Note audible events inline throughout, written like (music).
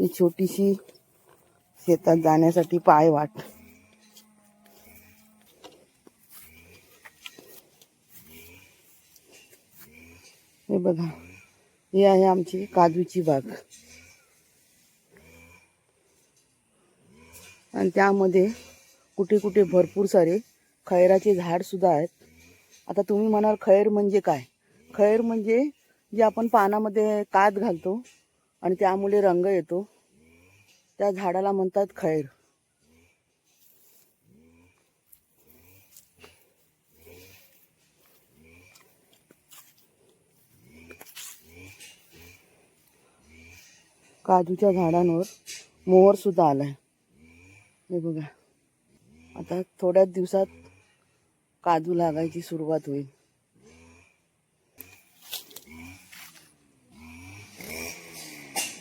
ही छोटीशी शेतात जाण्यासाठी पाय वाट. हे बघा ही आहे आमची काजूची बाग. आणि त्यामध्ये कुठे कुठे भरपूर सारे खैराचे झाड सुद्धा आहेत. आता तुम्ही म्हणाल खैर म्हणजे काय? खैर म्हणजे जे आपण पानामध्ये कात घालतो आणि त्यामुळे रंग येतो. त्या झाडाला म्हणतात खैर. काजूच्या झाडांवर मोहर सुद्धा आलाय. हे बघा. आता थोड्याच दिवसात काजू लागायची सुरुवात होईल.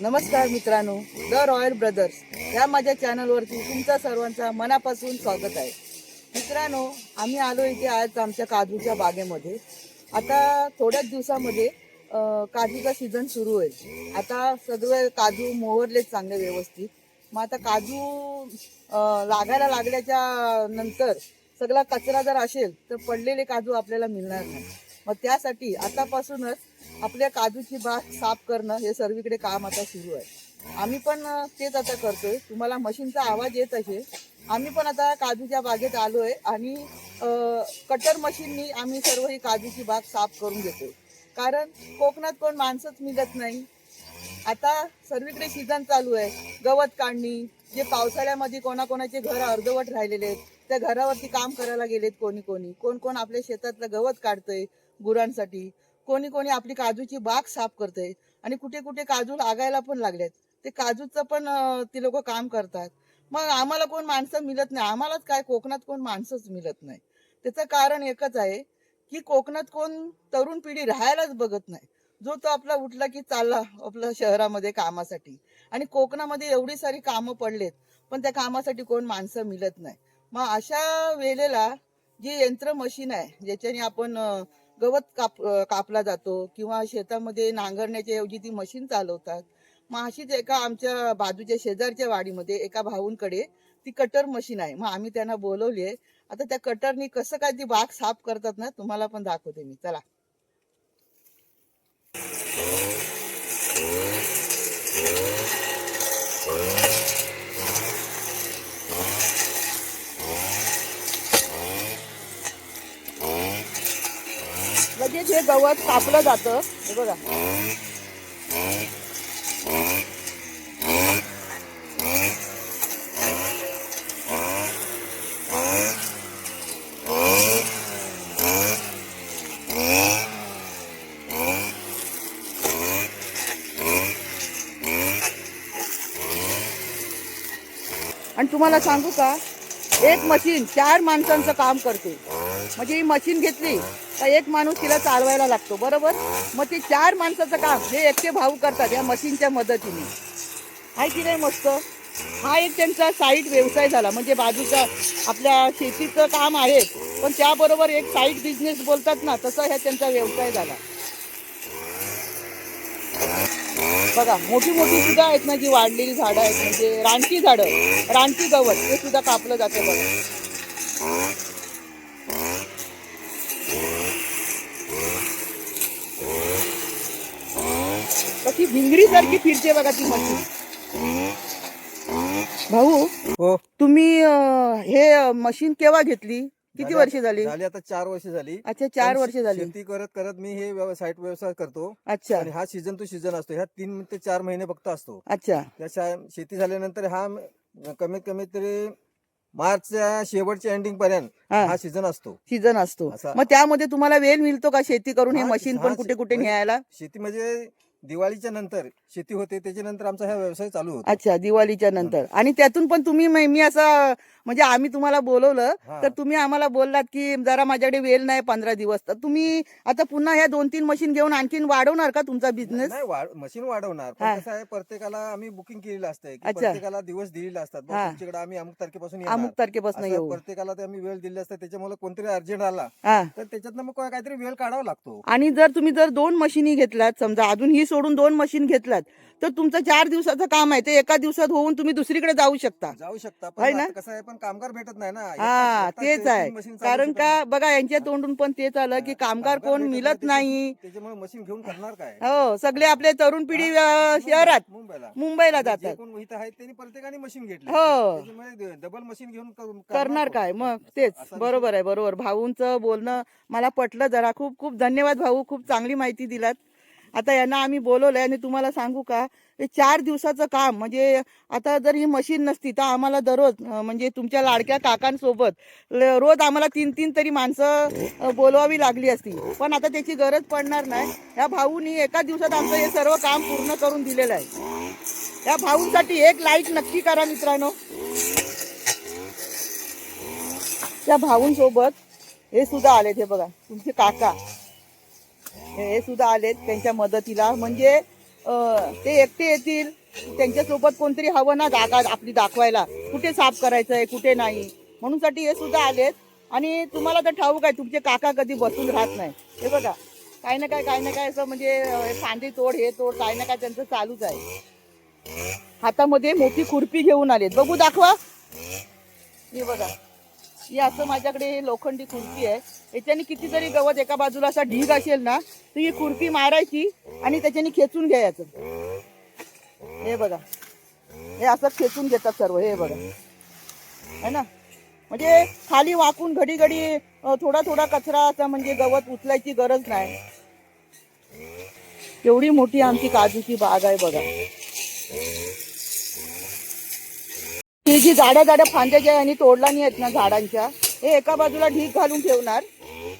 नमस्कार मित्रांनो द रॉयल ब्रदर्स या माझ्या चॅनलवरती तुमचा सर्वांचा मनापासून स्वागत आहे. मित्रांनो आम्ही आलो इथे आज आमच्या काजूच्या बागेमध्ये. आता थोड्याच दिवसामध्ये काजूचा सीझन सुरू होईल. आता सगळे काजू मोहरलेच चांगले व्यवस्थित. मग आता काजू लागायला लागल्याच्या नंतर सगळा कचरा जर असेल तर पडलेले काजू आपल्याला मिळणार नाही. मग त्यासाठी आतापासूनच आपल्या काजूची बाग साफ करणं हे सर्वीकडे काम आता सुरू आहे. आम्ही पण तेच आता करतोय. तुम्हाला मशीनचा आवाज येत असेल. आम्ही पण आता काजूच्या बागेत आलो आहे आणि कटर मशीननी आम्ही सर्व ही काजूची बाग साफ करून घेतोय. कारण कोकणात कोण माणसंच मिळत नाही. आता सर्वीकडे सीझन चालू आहे. गवत काढणी जे पावसाळ्यामध्ये कोणाकोणाचे घर अर्धवट राहिलेले आहेत त्या घरावरती काम करायला गेलेत कोणी कोणी. कोण कोण आपल्या शेतातलं गवत काढतंय गुरांसाठी. कोणी कोणी आपली काजूची बाग साफ करते आणि कुठे कुठे काजू लागायला पण लागलेत. ते काजूचं पण ती लोक काम करतात. मग आम्हाला कोण माणसं मिळत नाही. आम्हालाच काय कोकणात कोण माणसंच मिळत नाही. त्याचं कारण एकच आहे की कोकणात कोण तरुण पिढी राहायलाच बघत नाही. जो तो आपला उठला की चालला आपल्या शहरामध्ये कामासाठी. आणि कोकणामध्ये एवढी सारी कामं पडलेत पण त्या कामासाठी कोण माणसं मिळत नाही. मग अशा वेळेला जी यंत्र मशीन आहे ज्याच्याने आपण गवत काप कापला जातो किंवा शेतामध्ये नांगरण्याच्या ऐवजी ती मशीन चालवतात. मग अशीच एका आमच्या बाजूच्या शेजारच्या वाडीमध्ये एका भाऊंकडे ती कटर मशीन आहे. मग आम्ही त्यांना बोलवली आहे. आता त्या कटरनी कसं काय ती बाग साफ करतात ना तुम्हाला पण दाखवते मी. चला. लगेच हे गवत कापलं जातं. हे बघा. आणि तुम्हाला सांगू का एक मशीन चार माणसांचं काम करते. म्हणजे ही मशीन घेतली तर एक माणूस तिला चालवायला लागतो बरोबर? मग ती चार माणसाचं काम हे एकटे भाऊ करतात या मशीनच्या मदतीने. आहे की नाही मस्त? हा एक त्यांचा साईड व्यवसाय झाला म्हणजे बाजूचा आपल्या शेतीचं काम आहे पण त्याबरोबर एक साईड बिझनेस बोलतात ना तसा ह्या त्यांचा व्यवसाय झाला. बघा मोठी मोठी सुद्धा आहेत ना जी वाढलेली झाडं आहेत म्हणजे रानटी झाडं रानटी गवत हे सुद्धा कापलं जातं बघा. कशी भिंगरी सारखी फिरते बघा ती मशीन भाऊ हो. तुम्ही अं, हे मशीन केव्हा घेतली? किती झाली वर्ष झाली? झाली आता चार वर्ष झाली. अच्छा चार पण वर्ष झाली. शेती करत करत मी हे व्यवसाय व्यवसाय करतो. अच्छा. आणि हा सीझन टू सीझन असतो. ह्या तीन ते चार महिने फक्त असतो. अच्छा. त्या शा- शेती झाल्यानंतर हा म- कमीत कमी तरी मार्चच्या शेवटच्या एंडिंग पर्यंत हा. हा सीझन असतो. सीझन असतो. असा- मग त्यामध्ये तुम्हाला वेळ मिळतो का शेती करून? हे हा, मशीन हा, पण कुठे कुठे म्हणजे- न्यायला? शेती म्हणजे दिवाळीच्या नंतर शेती होते त्याच्यानंतर आमचा हा व्यवसाय चालू होतो. अच्छा दिवाळीच्या नंतर. आणि त्यातून पण तुम्ही मी मी असं म्हणजे आम्ही तुम्हाला बोलवलं हा. तर तुम्ही आम्हाला बोललात की जरा माझ्याकडे वेळ नाही पंधरा दिवस तर तुम्ही आता पुन्हा ह्या दोन तीन मशीन घेऊन आणखीन वाढवणार का तुमचा बिझनेस नाही वाढ- मशीन वाढवणार. हा. पण कसं आहे प्रत्येकाला आम्ही बुकिंग केलेलं की अच्छा. प्रत्येकाला दिवस दिलेले असतात. हा. तुमच्याकडे आम्ही अमुक तारखेपासून अमुक तारखेपासून असं येऊ. प्रत्येकाला ते आम्ही वेळ दिले असतात त्याच्यामुळे कोणतरी अर्जंट आला हा. तर त्याच्यातनं मग काहीतरी वेळ काढावा लागतो. आणि जर तुम्ही जर दोन मशिनी घेतल्यात समजा अजून ही सोडून दोन मशीन घेतलात तर तुमचं चार दिवसाचं काम आहे ते एका दिवसात होऊन तुम्ही दुसरीकडे जाऊ शकता. जाऊ शकता आहे पण ना? आता कसं आहे पण कामगार भेटत नाही ना. हा एका- तेच आहे. तीन machine चालू कारण शकत का नाही. बघा यांच्या तोंडून पण तेच आलं की कामगार कोण भेटत मिळत नाही त्याच्यामुळे मशीन घेऊन करणार काय? हो सगळे आपले तरुण पिढी अं, शहरात मुंबईला. मुंबईला जे जातात. कोण इथं आहेत त्यांनी प्रत्येकाने मशीन घेतली. हो. डबल मशीन घेऊन करून- करणार? काय? मग तेच असा बरोबर आहे बरोबर. भाऊंचं बोलणं मला पटलं जरा. खूप खूप धन्यवाद भाऊ. खूप चांगली माहिती दिलात. आता यांना आम्ही बोलवलंय आणि तुम्हाला सांगू का हे चार दिवसाचं काम म्हणजे आता जर ही मशीन नसती तर आम्हाला दररोज म्हणजे तुमच्या लाडक्या काकांसोबत रोज आम्हाला तीन तीन तरी माणसं बोलवावी लागली असती. पण आता त्याची गरज पडणार नाही. या भाऊनी एका दिवसात आमचं हे सर्व काम पूर्ण करून दिलेलं आहे. या भाऊंसाठी एक लाईक नक्की करा मित्रांनो. त्या भाऊंसोबत हे सुद्धा आलेत हे बघा तुमचे काका. हे सुद्धा आलेत त्यांच्या मदतीला. म्हणजे ते एकटे येतील त्यांच्यासोबत कोणतरी हवं ना जागा आपली दाखवायला. कुठे साफ करायचं आहे कुठे नाही. म्हणून साठी हे सुद्धा आलेत. आणि तुम्हाला तर ठाऊक आहे तुमचे काका कधी बसून राहत नाही. हे बघा काय ना काय काय ना काय असं म्हणजे फांदी तोड हे तोड काय ना काय त्यांचं चालूच आहे. हातामध्ये मोठी खुरपी घेऊन आलेत. बघू दाखवा. हे बघा. ही असं माझ्याकडे लोखंडी कुर्ती आहे. याच्याने कितीतरी गवत एका बाजूला असा ढीग असेल ना तर ही खुर्पी मारायची आणि त्याच्याने खेचून घ्यायचं. हे बघा. हे असं खेचून घेतात सर्व हे बघा. है ना? म्हणजे खाली वाकून घडी घडी थोडा थोडा कचरा असा म्हणजे गवत उचलायची गरज नाही. एवढी मोठी आमची काजूची बाग आहे बघा. ही जी झाडं झाडं फांद्या ज्या यांनी तोडला नाही आहेत ना झाडांच्या हे एका बाजूला ढीक घालून ठेवणार.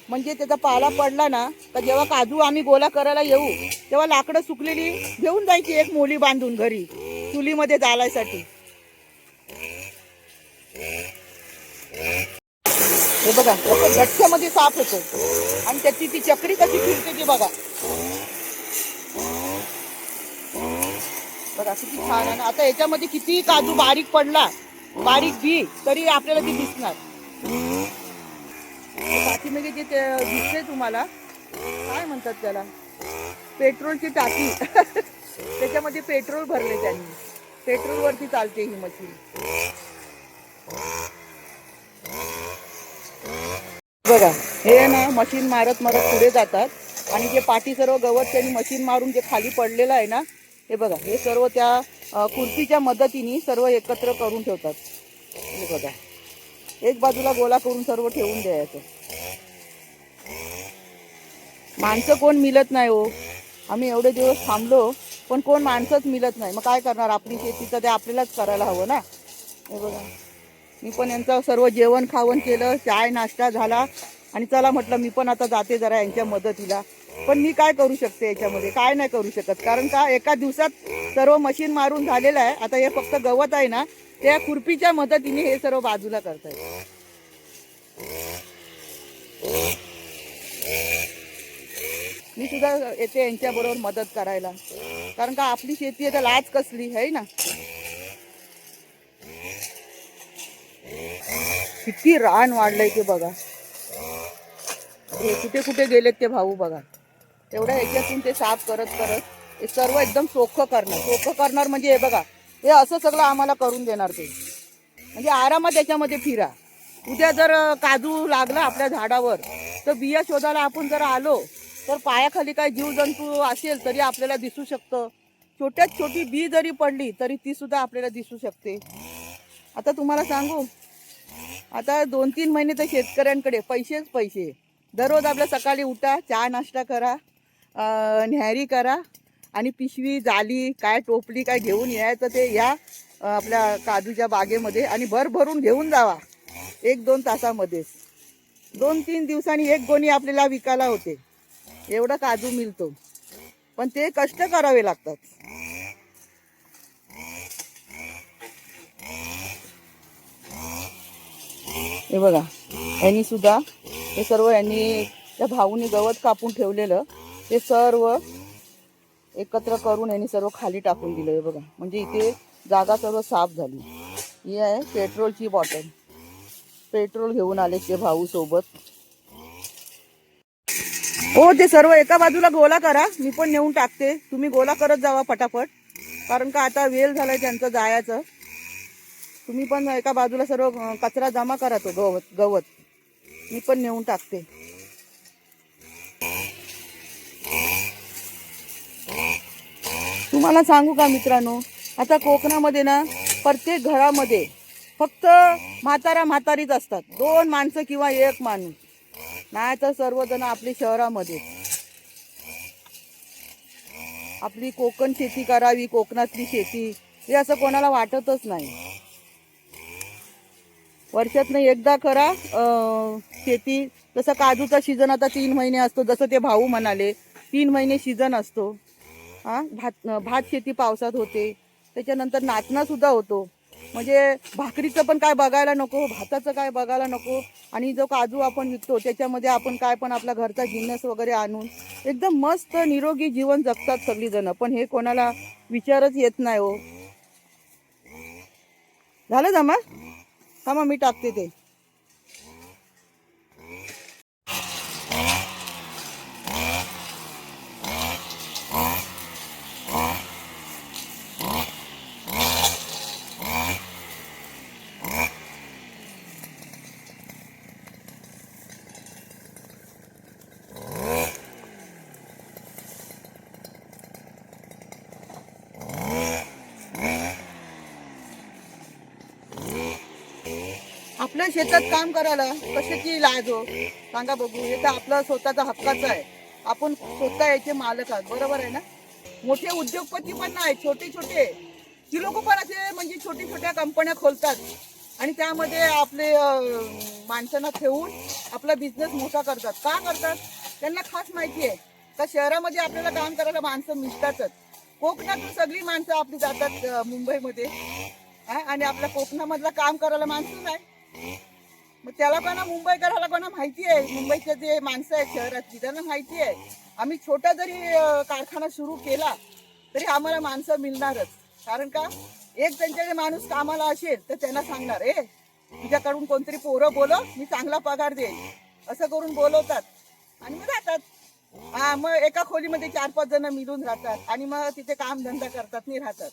म्हणजे त्याचा पाला पडला ना तर जेव्हा काजू आम्ही गोला करायला येऊ तेव्हा लाकडं सुकलेली घेऊन जायची एक मोली बांधून घरी चुलीमध्ये जालायसाठी. हे बघा गठ्ठ्यामध्ये साफ होतो आणि त्याची ती चक्री कशी फिरते ती बघा. बघा किती छान आहे ना. आता याच्यामध्ये किती काजू बारीक पडला. बारीक बी तरी आपल्याला ती दिसणार. पाठीमागे जे ते दिसते तुम्हाला काय म्हणतात त्याला? पेट्रोलची टाकी. (laughs) त्याच्यामध्ये पेट्रोल भरले त्यांनी. पेट्रोलवरती चालते ही मशीन. बघा हे ना मशीन मारत मारत पुढे जातात. आणि जे पाठी सर्व गवत त्यांनी मशीन मारून जे खाली पडलेलं आहे ना हे बघा हे सर्व त्या कुर्तीच्या खुर्चीच्या मदतीने सर्व एकत्र करून ठेवतात. हे बघा. एक बाजूला गोला करून सर्व ठेवून द्यायचं. माणसं कोण मिळत नाही हो. आम्ही एवढे दिवस थांबलो पण कोण माणसंच मिळत नाही. मग काय करणार? आपली शेती तर ते आपल्यालाच करायला हवं ना? हे बघा. मी पण यांचं सर्व जेवण खावण केलं चाय नाश्ता झाला. आणि चला म्हटलं मी पण आता जाते जरा यांच्या मदतीला. पण मी काय करू शकते याच्यामध्ये? काय नाही करू शकत. कारण का एका दिवसात सर्व मशीन मारून झालेलं आहे. आता हे फक्त गवत आहे ना त्या खुरपीच्या मदतीने हे सर्व बाजूला करताय मी सुद्धा येते यांच्या बरोबर मदत करायला. कारण का आपली शेती आहे तर लाज कसली आहे ना? किती रान वाढलंय ते बघा. हे कुठे कुठे गेलेत ते भाऊ बघा. तेवढ्या ह्याच्यातून ते साफ करत करत हे सर्व एकदम सोखं करणार. सोखं करणार म्हणजे हे बघा हे असं सगळं आम्हाला करून देणार ते. म्हणजे आरामात त्याच्यामध्ये फिरा. उद्या जर काजू लागला आपल्या झाडावर तर बिया शोधायला आपण जर आलो तर पायाखाली काय जीवजंतू असेल तरी आपल्याला दिसू शकतं. छोट्यात छोटी बी जरी पडली तरी ती सुद्धा आपल्याला दिसू शकते. आता तुम्हाला सांगू आता दोन तीन महिने तर शेतकऱ्यांकडे पैसेच पैसे. दररोज आपल्या सकाळी उठा चहा नाश्ता करा न्याहारी करा आणि पिशवी जाली काय टोपली काय घेऊन यायचं ते या आपल्या काजूच्या बागेमध्ये आणि भर भरून घेऊन जावा. एक दोन तासामध्येच दोन तीन दिवसांनी एक गोणी आपल्याला विकायला होते. एवढा काजू मिळतो. पण ते कष्ट करावे लागतात. हे बघा यांनी सुद्धा हे सर्व यांनी त्या भाऊनी गवत कापून ठेवलेलं. ते सर्व एकत्र करून यांनी सर्व खाली टाकून दिलं आहे बघा. म्हणजे इथे जागा सर्व साफ झाली. ही आहे पेट्रोलची बॉटल. पेट्रोल घेऊन आले ते भाऊ सोबत. हो ते सर्व एका बाजूला गोला करा. मी पण नेऊन टाकते. तुम्ही गोला करत जावा पटापट. कारण का आता वेळ झालाय त्यांचं जायचं. तुम्ही पण एका बाजूला सर्व कचरा जमा करा तो गवत गवत. मी पण नेऊन टाकते. तुम्हाला सांगू का मित्रांनो? आता कोकणामध्ये ना प्रत्येक घरामध्ये फक्त म्हातारा म्हातारीच असतात. दोन माणसं किंवा एक माणूस. नाही तर सर्वजण आपली शहरामध्ये. आपली कोकण शेती करावी कोकणातली शेती. हे असं कोणाला वाटतच नाही. वर्षातनं एकदा करा शेती. जसं काजूचा सीझन आता तीन महिने असतो जसं ते भाऊ म्हणाले तीन महिने सीझन असतो. हां? भात भात शेती पावसात होते. त्याच्यानंतर नाचणासुद्धा होतो. म्हणजे भाकरीचं पण काय बघायला नको भाताचं काय बघायला नको. आणि जो काजू आपण विकतो त्याच्यामध्ये आपण काय पण आपला घरचा जिन्नस वगैरे आणून एकदम मस्त निरोगी जीवन जगतात सगळीजणं. पण हे कोणाला विचारच येत नाही हो. झालं जमा? थांबा मी टाकते ते. आपल्या शेतात काम करायला कशाची लाज? हो सांगा बघू हे तर आपलं स्वतःचा हक्काचं आहे. आपण स्वतः याचे मालक आहात बरोबर आहे ना? मोठे उद्योगपती पण नाही छोटे छोटे. ती लोक पण असे म्हणजे छोटी छोट्या कंपन्या खोलतात. आणि त्यामध्ये आपले माणसांना ठेवून आपला बिझनेस मोठा करतात. का करतात? त्यांना खास माहिती आहे. का शहरामध्ये आपल्याला काम करायला माणसं मिळतातच. कोकणातून सगळी माणसं आपली जातात मुंबईमध्ये. आणि आपल्या कोकणामधलं काम करायला माणसं नाही. मग त्याला कोणा मुंबईकराला कोणा माहिती आहे? मुंबईचे जे माणसं आहेत शहरातली त्यांना माहिती आहे. आम्ही छोटा जरी कारखाना सुरू केला तरी आम्हाला माणसं मिळणारच. कारण का? एक त्यांच्याकडे माणूस कामाला असेल तर त्यांना सांगणार ए तुझ्याकडून कोणतरी पोरं बोलव मी चांगला पगार देईन. असं करून बोलवतात. आणि मग राहतात. हा मग एका खोलीमध्ये चार पाच जण मिळून राहतात. आणि मग तिथे काम धंदा करतात नाही राहतात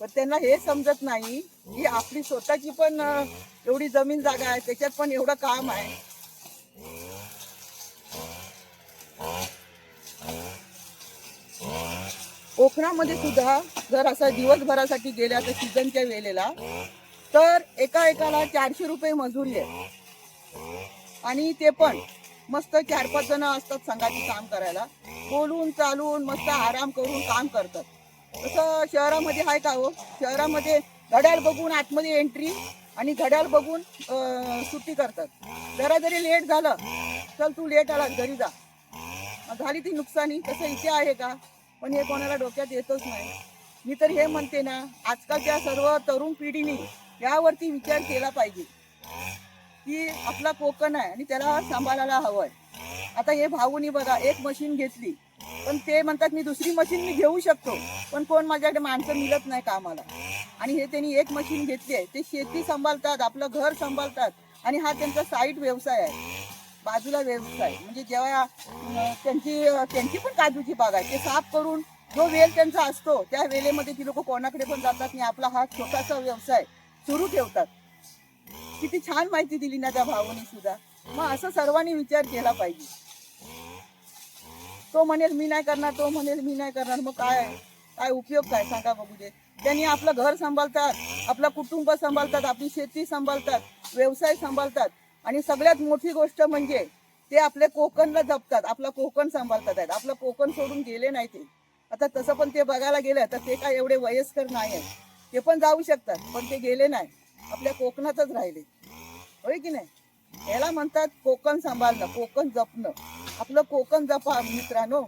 पण त्यांना हे समजत नाही की आपली स्वतःची पण एवढी जमीन जागा आहे त्याच्यात पण एवढं काम आहे. कोकणामध्ये सुद्धा जर असं दिवसभरासाठी गेल्या तर सीझनच्या वेळेला तर एका एकाला चारशे रुपये मजुरी आहे. आणि ते पण मस्त चार पाच जण असतात संघाची काम करायला. बोलून चालून मस्त आराम करून काम करतात. तसं शहरामध्ये आहे का हो? शहरामध्ये घड्याळ बघून आतमध्ये एंट्री आणि घड्याळ बघून सुट्टी करतात. जरा जरी लेट झालं चल तू लेट आला घरी जा. झाली ती नुकसानी तसं इथे आहे का? पण हे कोणाला डोक्यात येतच नाही. मी तर हे म्हणते ना आजकालच्या सर्व तरुण पिढीने यावरती विचार केला पाहिजे. की आपला कोकण आहे आणि त्याला सांभाळायला हवं आहे आता हे भाऊनी बघा एक मशीन घेतली. पण ते म्हणतात मी दुसरी मशीन मी घेऊ शकतो. पण कोण माझ्याकडे माणसं मिळत नाही कामाला. आणि हे त्यांनी एक मशीन घेतली आहे. ते शेती सांभाळतात आपलं घर सांभाळतात. आणि हा त्यांचा साईड व्यवसाय आहे. बाजूला व्यवसाय. म्हणजे जेव्हा त्यांची त्यांची पण काजूची बाग आहे. ते साफ करून जो वेल त्यांचा असतो त्या वेळेमध्ये ती लोक कोणाकडे पण जातात आणि आपला हा छोटासा व्यवसाय सुरू ठेवतात. किती छान माहिती दिली ना त्या भावानी सुद्धा. मग असं सर्वांनी विचार केला पाहिजे. तो म्हणेल मी नाही करणार. तो म्हणेल मी नाही करणार. मग काय काय उपयोग काय? सांगा बघू दे. त्यांनी आपलं घर सांभाळतात आपलं कुटुंब सांभाळतात आपली शेती सांभाळतात व्यवसाय सांभाळतात आणि सगळ्यात मोठी गोष्ट म्हणजे ते आपले कोकणला जपतात. आपला कोकण सांभाळतात आहेत. आपलं कोकण सोडून गेले नाही ते. आता तसं पण ते बघायला गेलं तर ते काय एवढे वयस्कर नाही आहेत. ते पण जाऊ शकतात पण ते गेले नाही. आपल्या कोकणातच राहिले. होय की नाही? याला म्हणतात कोकण सांभाळणं कोकण जपणं. आपलं कोकण जपा मित्रांनो.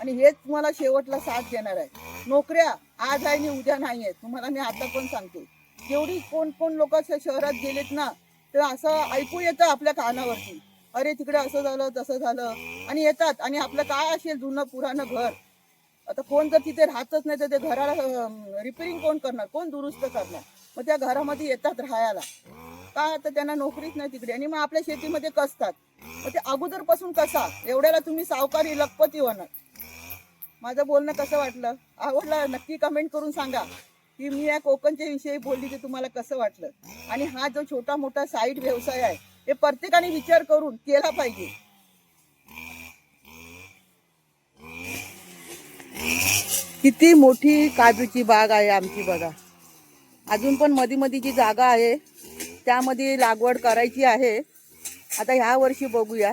आणि हेच तुम्हाला शेवटला साथ देणार आहे. नोकऱ्या आज आहे आणि उद्या नाही आहे तुम्हाला मी आता पण सांगते. जेवढी कोण कोण लोक शहरात गेलेत ना तर असं ऐकू येतं आपल्या कानावरती. अरे तिकडे असं झालं तसं झालं. आणि येतात. आणि आपलं काय असेल जुनं पुराणं घर? आता कोण जर तिथे राहतच नाही तर ते घराला रिपेरिंग कोण करणार? कोण दुरुस्त करणार? मग त्या घरामध्ये येतात राहायला. का? तर त्यांना नोकरीच नाही तिकडे. आणि मग आपल्या शेतीमध्ये कसतात? मग ते अगोदरपासून कसा? एवढ्याला तुम्ही सावकारी लखपती होणार. माझं बोलणं कसं वाटलं? आवडलं? नक्की कमेंट करून सांगा. की मी या कोकणच्या विषयी बोलली की तुम्हाला कसं वाटलं? आणि हा जो छोटा मोठा साईड व्यवसाय आहे हे प्रत्येकाने विचार करून केला पाहिजे. किती मोठी काजूची बाग आहे आमची बघा. अजून पण मधी मधी जी जागा आहे त्यामध्ये लागवड करायची आहे. आता ह्या वर्षी बघूया.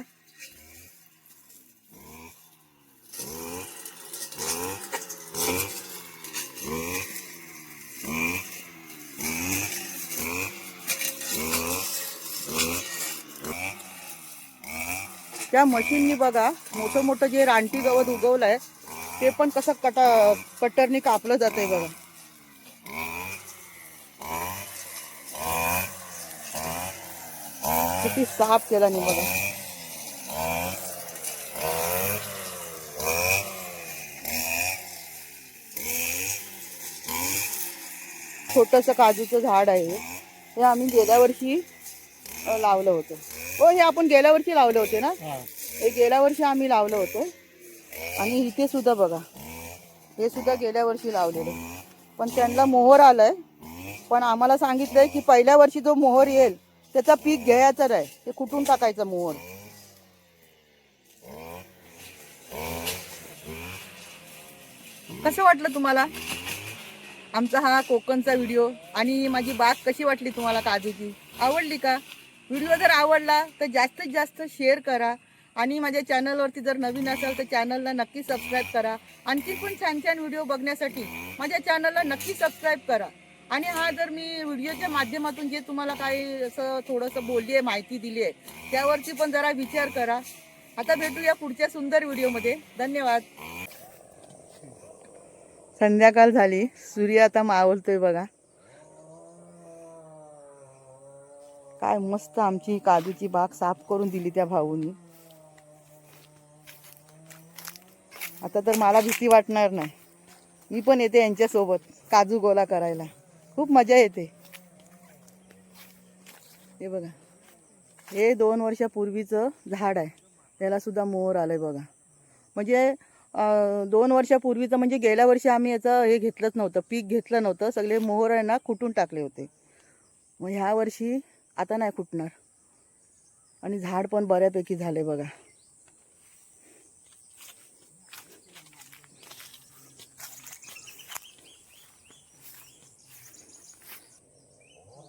त्या मशीननी बघा मोठं मोठं जे रानटी गवत उगवलंय ते पण कसं कटा कटरनी कापलं जातंय बघा. किती साफ केला नाही बघा. छोटंसं काजूचं झाड आहे. हे आम्ही गेल्या वर्षी लावलं होतं. हो हे आपण गेल्या वर्षी लावले होते ना? हे गेल्या वर्षी आम्ही लावलं होतं. आणि इथे सुद्धा बघा. हे सुद्धा गेल्या वर्षी लावलेलं. पण त्यांना मोहर आलाय. पण आम्हाला सांगितलंय की पहिल्या वर्षी जो मोहर येईल त्याचा पीक घ्यायचं राय ते कुठून टाकायचं मोहन? कसं वाटलं तुम्हाला? आमचा हा कोकणचा व्हिडिओ आणि माझी बाग कशी वाटली तुम्हाला काजूची? आवडली का? व्हिडिओ जर आवडला तर जास्तीत जास्त शेअर करा. आणि माझ्या चॅनलवरती जर नवीन असाल तर चॅनलला नक्की सबस्क्राईब करा. आणखी पण छान छान व्हिडिओ बघण्यासाठी माझ्या चॅनलला नक्की सबस्क्राईब करा. आणि हा जर मी व्हिडिओच्या माध्यमातून जे तुम्हाला काही असं थोडंसं बोलली आहे माहिती दिली आहे त्यावरती पण जरा विचार करा. आता भेटूया पुढच्या सुंदर व्हिडिओमध्ये. धन्यवाद. संध्याकाळ झाली. सूर्य आता मावळतोय बघा. काय मस्त आमची काजूची बाग साफ करून दिली त्या भाऊनी. आता तर मला भीती वाटणार नाही. मी पण येते यांच्यासोबत काजू गोला करायला. खूप मजा येते. हे बघा. हे दोन वर्षापूर्वीचं झाड आहे. त्याला सुद्धा आलं आलंय बघा. म्हणजे दोन वर्षापूर्वीचं म्हणजे गेल्या वर्षी आम्ही याचं हे घेतलंच नव्हतं. पीक घेतलं नव्हतं. सगळे मोहर आहे ना कुटून टाकले होते. मग ह्या वर्षी आता नाही कुटणार आणि झाड पण बऱ्यापैकी झाले बघा.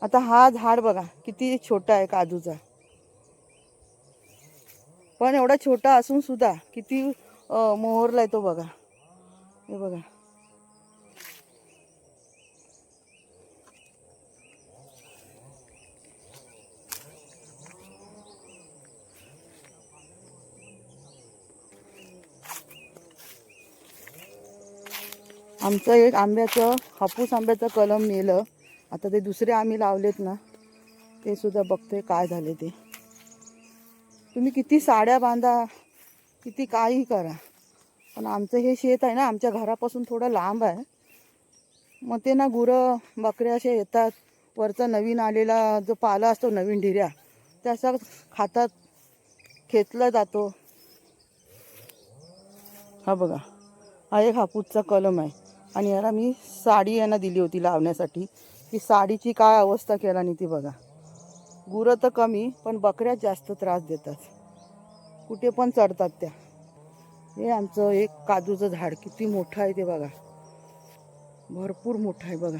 आता हा झाड बघा किती छोटा आहे काजूचा. पण एवढा छोटा असून सुद्धा किती मोहरला आहे तो बघा. हे बघा. आमचं एक आंब्याचं हापूस आंब्याचं कलम नेलं. आता ते दुसरे आम्ही लावलेत ना ते सुद्धा बघते काय झाले ते. तुम्ही किती साड्या बांधा किती काही करा. पण आमचं हे शेत आहे ना आमच्या घरापासून थोडं लांब आहे. मग ते ना गुरं बकऱ्या असे येतात. वरचा नवीन आलेला जो पाला असतो नवीन ढिऱ्या त्याचा खातात खेचला जातो. हा बघा हा एक हापूसचा कलम आहे. आणि याला मी साडी यांना दिली होती लावण्यासाठी. की साडीची काय अवस्था केला नाही ती बघा. गुरं तर कमी पण बकऱ्या जास्त त्रास देतात. कुठे पण चढतात त्या. हे आमचं एक काजूचं झाड किती मोठं आहे ते बघा. भरपूर मोठं आहे बघा.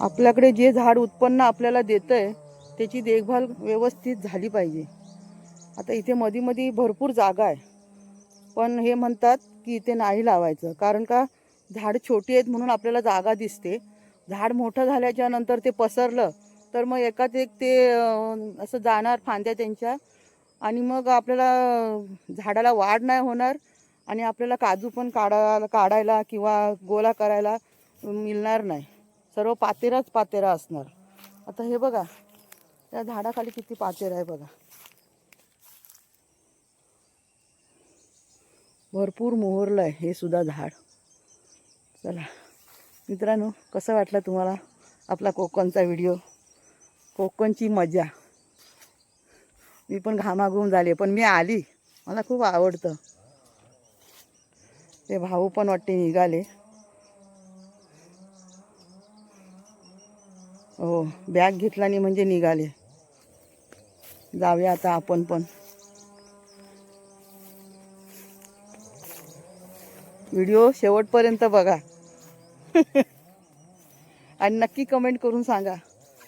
आपल्याकडे जे झाड उत्पन्न आपल्याला देतं आहे त्याची देखभाल व्यवस्थित झाली पाहिजे. आता इथे मधी मधी भरपूर जागा आहे. पण हे म्हणतात की इथे नाही लावायचं कारण का झाड छोटी आहेत म्हणून आपल्याला जागा दिसते. झाड मोठं झाल्याच्यानंतर ते पसरलं तर मग एकाच एक ते असं जाणार फांद्या त्यांच्या. आणि मग आपल्याला झाडाला वाढ नाही होणार आणि आपल्याला काजू पण काढायला काढायला किंवा गोला करायला मिळणार नाही. सर्व पातेराच पातेरा असणार. आता हे बघा त्या झाडाखाली किती पातेरा आहे बघा. भरपूर मोहरलं आहे हे सुद्धा झाड. चला. मित्रांनो कसं वाटलं तुम्हाला आपला कोकणचा व्हिडिओ कोकणची मजा. मी पण घामाघूम झाले पण मी आली. मला खूप आवडतं. ते भाऊ पण वाटते निघाले. हो बॅग घेतला नाही म्हणजे निघाले. जाऊया आता आपण पण. व्हिडिओ शेवटपर्यंत बघा. (laughs) आणि नक्की कमेंट करून सांगा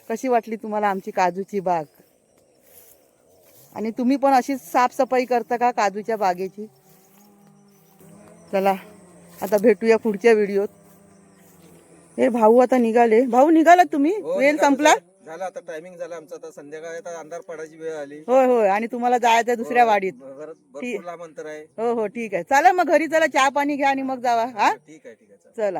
कशी वाटली तुम्हाला आमची काजूची बाग? आणि तुम्ही पण अशीच साफसफाई करता का काजूच्या बागेची? चला आता भेटूया पुढच्या व्हिडिओत. हे भाऊ आता निघाले. भाऊ निघालात तुम्ही? हो, वेळ निघालो संपला. झालं आता टायमिंग झाला आमचा. आता संध्याकाळी आता अंधार पडायची वेळ आली. होय होय. आणि तुम्हाला जायचं दुसऱ्या हो, वाडीत. घरात भरपूर लांब अंतर आहे. हो हो ठीक आहे. चला मग घरी चला चहा पाणी घ्या आणि मग जावा. हा? ठीक आहे ठीक आहे. चला.